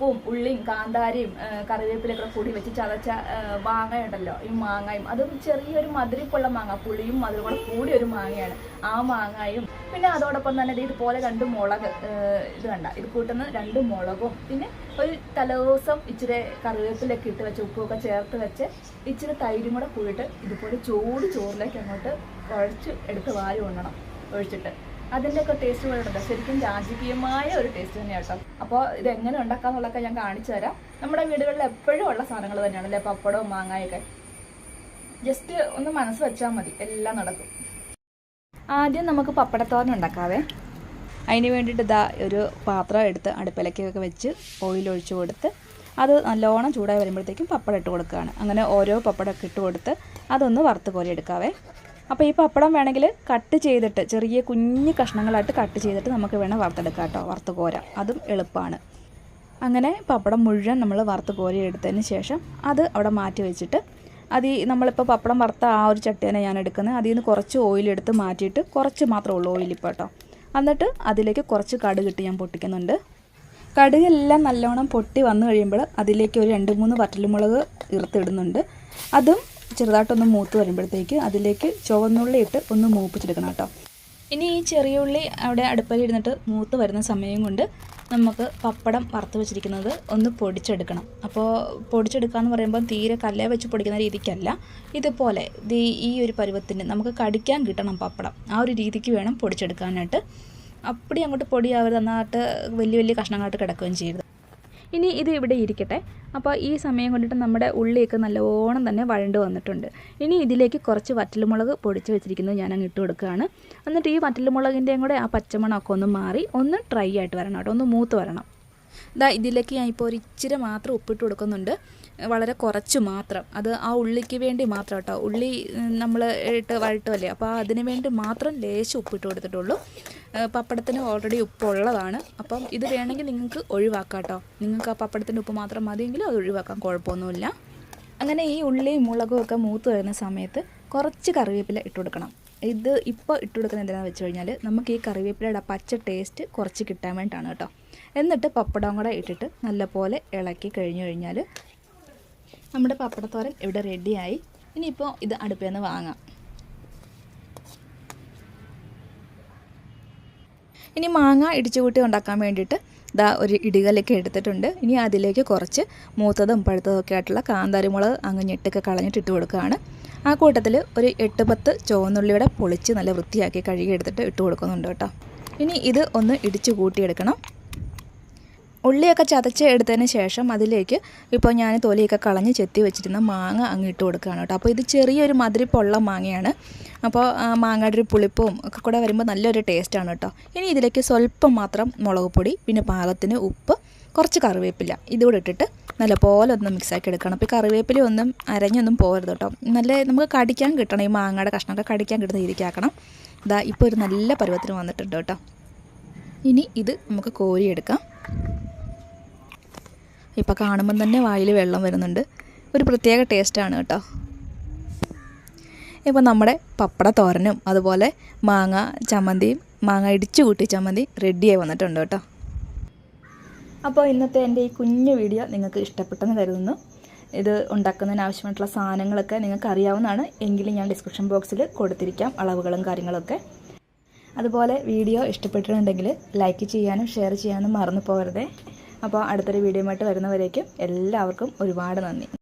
ഉപ്പും ഉള്ളിയും കാന്താരിയും കറിവേപ്പിലൊക്കെ കൂടി വെച്ച് ചതച്ച മാങ്ങ മാങ്ങയുണ്ടല്ലോ ഈ മാങ്ങയും. അതും ചെറിയൊരു മധുരിപ്പുള്ള മാങ്ങ പുളിയും മധുരം കൂടെ കൂടി ഒരു മാങ്ങയാണ്. ആ മാങ്ങയും പിന്നെ അതോടൊപ്പം തന്നെ ഇതുപോലെ രണ്ട് മുളക് ഇത് കണ്ട ഇത് കൂട്ടുന്ന രണ്ട് മുളകും പിന്നെ ഒരു തലേദിവസം ഇച്ചിരി കറിവേപ്പിലൊക്കെ ഇട്ട് വെച്ച് ഉപ്പൊക്കെ ചേർത്ത് വെച്ച് ഇച്ചിരി തൈരും കൂടെ കൂടിയിട്ട് ഇതുപോലെ ചൂട് ചോറിലേക്ക് അങ്ങോട്ട് കുഴച്ച് എടുത്ത് വാരി ഉണ്ണണം ഒഴിച്ചിട്ട്. അതിന്റെയൊക്കെ ടേസ്റ്റ് ഉണ്ട് ശരിക്കും രാജകീയമായ ഒരു ടേസ്റ്റ് തന്നെയാണ് കേട്ടോ അപ്പോൾ ഇത് എങ്ങനെ ഉണ്ടാക്കാന്നുള്ളതൊക്കെ ഞാൻ കാണിച്ചു തരാം. നമ്മുടെ വീടുകളിൽ എപ്പോഴും ഉള്ള സാധനങ്ങൾ തന്നെയാണ് അല്ലേ? പപ്പടവും മാങ്ങയൊക്കെ. ജസ്റ്റ് ഒന്ന് മനസ്സ് വെച്ചാൽ മതി. എല്ലാം നടക്കും. ആദ്യം നമുക്ക് പപ്പടത്തോരൻ ഉണ്ടാക്കാവേ. അതിന് വേണ്ടിയിട്ട് ഇതാ ഒരു പാത്രം എടുത്ത് അടുപ്പിലക്കൊക്കെ വെച്ച് ഓയിൽ ഒഴിച്ച് കൊടുത്ത് അത് നല്ലോണം ചൂടായി വരുമ്പോഴത്തേക്കും പപ്പടം ഇട്ട് കൊടുക്കുകയാണ്. അങ്ങനെ ഓരോ പപ്പടമൊക്കെ ഇട്ട് കൊടുത്ത് അതൊന്ന് വറുത്ത് കോരി എടുക്കാവേ. അപ്പോൾ ഈ പപ്പടം വേണമെങ്കിൽ കട്ട് ചെയ്തിട്ട് ചെറിയ കുഞ്ഞ് കഷ്ണങ്ങളായിട്ട് കട്ട് ചെയ്തിട്ട് നമുക്ക് വേണം വറുത്തെടുക്കാം കേട്ടോ. വറുത്ത് കോരാം. അതും എളുപ്പമാണ്. അങ്ങനെ പപ്പടം മുഴുവൻ നമ്മൾ വറുത്ത് കോരി എടുത്തതിന് ശേഷം അത് അവിടെ മാറ്റി വെച്ചിട്ട് അത് നമ്മളിപ്പോൾ പപ്പടം വറുത്ത ആ ഒരു ചട്ടിയാണ് ഞാൻ എടുക്കുന്നത്. അതിൽ നിന്ന് കുറച്ച് ഓയിലെടുത്ത് മാറ്റിയിട്ട് കുറച്ച് മാത്രമേ ഉള്ളൂ ഓയിൽ ഇപ്പോൾ കേട്ടോ. എന്നിട്ട് അതിലേക്ക് കുറച്ച് കടുക് ഇട്ട് ഞാൻ പൊട്ടിക്കുന്നുണ്ട്. കടുകെല്ലാം നല്ലോണം പൊട്ടി വന്നു കഴിയുമ്പോൾ അതിലേക്ക് ഒരു രണ്ട് മൂന്ന് വറ്റൽമുളക് ഇറുത്തിടുന്നുണ്ട് അതും ചെറുതായിട്ടൊന്ന് മൂത്ത് വരുമ്പോഴത്തേക്ക് അതിലേക്ക് ചുവന്നുള്ളി ഇട്ട് ഒന്ന് മൂപ്പിച്ചെടുക്കണം കേട്ടോ. ഇനി ഈ ചെറിയ ഉള്ളി അവിടെ അടുപ്പിൽ ഇരുന്നിട്ട് മൂത്ത് വരുന്ന സമയം കൊണ്ട് നമുക്ക് പപ്പടം വറുത്ത് വെച്ചിരിക്കുന്നത് ഒന്ന് പൊടിച്ചെടുക്കണം. അപ്പോൾ പൊടിച്ചെടുക്കുക എന്ന് പറയുമ്പോൾ തീരെ കല്ലേ വെച്ച് പൊടിക്കുന്ന രീതിക്കല്ല. ഇതുപോലെ ഈ ഒരു പരുവത്തിന് നമുക്ക് കടിക്കാൻ കിട്ടണം പപ്പടം. ആ ഒരു രീതിക്ക് വേണം പൊടിച്ചെടുക്കാനായിട്ട്. അപ്പടി അങ്ങോട്ട് പൊടിയാവരുത് നന്നായിട്ട് വലിയ വലിയ കഷ്ണങ്ങളായിട്ട് കിടക്കുകയും ചെയ്യരുത്. ഇനി ഇത് ഇവിടെ ഇരിക്കട്ടെ. അപ്പോൾ ഈ സമയം കൊണ്ടിട്ട് നമ്മുടെ ഉള്ളിയൊക്കെ നല്ലോണം തന്നെ വഴണ്ട് വന്നിട്ടുണ്ട്. ഇനി ഇതിലേക്ക് കുറച്ച് വറ്റൽമുളക് പൊടിച്ച് വെച്ചിരിക്കുന്നത് ഞാൻ അങ്ങ് ഇട്ട് കൊടുക്കുകയാണ്. എന്നിട്ട് ഈ വറ്റൽമുളകിന്റെയും കൂടെ ആ പച്ചമണമൊക്കെ ഒന്ന് മാറി ഒന്ന് ഡ്രൈ ആയിട്ട് വരണം കേട്ടോ. ഒന്ന് മൂത്ത് വരണം. ഇതാ ഇതിലേക്ക് ഞാൻ ഇപ്പോൾ ഒരു ഇച്ചിരി മാത്രം ഉപ്പിട്ട് കൊടുക്കുന്നുണ്ട്. വളരെ കുറച്ച് മാത്രം. അത് ആ ഉള്ളിക്ക് വേണ്ടി മാത്രം കേട്ടോ. ഉള്ളി നമ്മൾ ഇട്ട് വഴട്ടുമല്ലേ അപ്പോൾ അതിന് വേണ്ടി മാത്രം ലേശം ഉപ്പിട്ട് കൊടുത്തിട്ടുള്ളൂ. പപ്പടത്തിന് ഓൾറെഡി ഉപ്പുള്ളതാണ് അപ്പം ഇത് വേണമെങ്കിൽ നിങ്ങൾക്ക് ഒഴിവാക്കാം കേട്ടോ. നിങ്ങൾക്ക് ആ പപ്പടത്തിന്റെ ഉപ്പ് മാത്രം മതിയെങ്കിലും അത് ഒഴിവാക്കാം. കുഴപ്പമൊന്നുമില്ല. അങ്ങനെ ഈ ഉള്ളിയും മുളകും ഒക്കെ മൂത്ത് വരുന്ന സമയത്ത് കുറച്ച് കറിവേപ്പില ഇട്ട് കൊടുക്കണം. ഇത് ഇപ്പോൾ ഇട്ട് കൊടുക്കുന്നത് എന്തിനാണെന്ന് വെച്ച് കഴിഞ്ഞാൽ നമുക്ക് ഈ കറിവേപ്പിലയുടെ പച്ച ടേസ്റ്റ് കുറച്ച് കിട്ടാൻ വേണ്ടിയിട്ടാണ് കേട്ടോ. എന്നിട്ട് പപ്പടം കൂടെ ഇട്ടിട്ട് നല്ലപോലെ ഇളക്കി കഴിഞ്ഞു കഴിഞ്ഞാൽ നമ്മുടെ പപ്പടത്തോരൻ ഇവിടെ റെഡിയായി ഇനിയിപ്പോൾ ഇത് അടുപ്പിൽ നിന്ന് വാങ്ങാം. ഇനി മാങ്ങ ഇടിച്ചു കൂട്ടി ഉണ്ടാക്കാൻ വേണ്ടിയിട്ട് ഇതാ ഒരു ഇടികലൊക്കെ എടുത്തിട്ടുണ്ട്. ഇനി അതിലേക്ക് കുറച്ച് മൂത്തതും പഴുത്തതും ഒക്കെ ആയിട്ടുള്ള കാന്താരിമുളക് അങ്ങ് ഞെട്ടൊക്കെ കളഞ്ഞിട്ട് ഇട്ട് കൊടുക്കുകയാണ്. ആ കൂട്ടത്തിൽ ഒരു എട്ട് പത്ത് ചുവന്നുള്ളിയുടെ പൊളിച്ച് നല്ല വൃത്തിയാക്കി കഴുകി എടുത്തിട്ട് ഇട്ട് കൊടുക്കുന്നുണ്ട് കേട്ടോ. ഇനി ഇത് ഒന്ന് ഇടിച്ചു കൂട്ടിയെടുക്കണം. ഉള്ളിയൊക്കെ ചതച്ച് എടുത്തതിന് ശേഷം അതിലേക്ക് ഇപ്പോൾ ഞാൻ തൊലിയൊക്കെ കളഞ്ഞ് ചെത്തി വെച്ചിരുന്ന മാങ്ങ അങ്ങ് ഇട്ട് കൊടുക്കുകയാണ് കേട്ടോ. അപ്പോൾ ഇത് ചെറിയൊരു മധുരിപ്പുള്ള മാങ്ങയാണ്. അപ്പോൾ മാങ്ങയുടെ ഒരു പുളിപ്പും ഒക്കെ കൂടെ വരുമ്പോൾ നല്ലൊരു ടേസ്റ്റാണ് കേട്ടോ. ഇനി ഇതിലേക്ക് സ്വല്പം മാത്രം മുളക് പൊടി പിന്നെ പാകത്തിന് ഉപ്പ് കുറച്ച് കറിവേപ്പില. ഇതുകൂടെ ഇട്ടിട്ട് നല്ലപോലെ ഒന്ന് മിക്സാക്കി എടുക്കണം. അപ്പോൾ ഈ കറിവേപ്പില ഒന്നും അരഞ്ഞൊന്നും പോകരുത് കേട്ടോ. നല്ല നമുക്ക് കടിക്കാൻ കിട്ടണം ഈ മാങ്ങയുടെ കഷ്ണമൊക്കെ കടിക്കാൻ കിട്ടുന്ന രീതിക്കാക്കണം ഇതാ ഇപ്പോൾ ഒരു നല്ല പരുവത്തിന് വന്നിട്ടുണ്ട് കേട്ടോ. ഇനി ഇത് നമുക്ക് കോരിയെടുക്കാം. ഇപ്പോൾ കാണുമ്പം തന്നെ വായിൽ വെള്ളം വരുന്നുണ്ട്. ഒരു പ്രത്യേക ടേസ്റ്റാണ് കേട്ടോ. ഇപ്പോൾ നമ്മുടെ പപ്പട തോരനും അതുപോലെ മാങ്ങ ചമ്മന്തിയും മാങ്ങ ഇടിച്ചു കൂട്ടി ചമ്മന്തി റെഡിയായി വന്നിട്ടുണ്ട് കേട്ടോ. അപ്പോൾ ഇന്നത്തെ എന്റെ ഈ കുഞ്ഞു വീഡിയോ നിങ്ങൾക്ക് ഇഷ്ടപ്പെട്ടെന്ന് കരുതുന്നു. ഇത് ഉണ്ടാക്കുന്നതിന് ആവശ്യമായിട്ടുള്ള സാധനങ്ങളൊക്കെ നിങ്ങൾക്ക് അറിയാവുന്നതാണ്. എങ്കിലും ഞാൻ ഡിസ്ക്രിപ്ഷൻ ബോക്സിൽ കൊടുത്തിരിക്കാം അളവുകളും കാര്യങ്ങളൊക്കെ. അതുപോലെ വീഡിയോ ഇഷ്ടപ്പെട്ടിട്ടുണ്ടെങ്കിൽ ലൈക്ക് ചെയ്യാനും ഷെയർ ചെയ്യാനും മറന്നു പോകരുതേ. അപ്പോൾ അടുത്തൊരു വീഡിയോയുമായിട്ട് വരുന്നവരേക്കും എല്ലാവർക്കും ഒരുപാട് നന്ദി.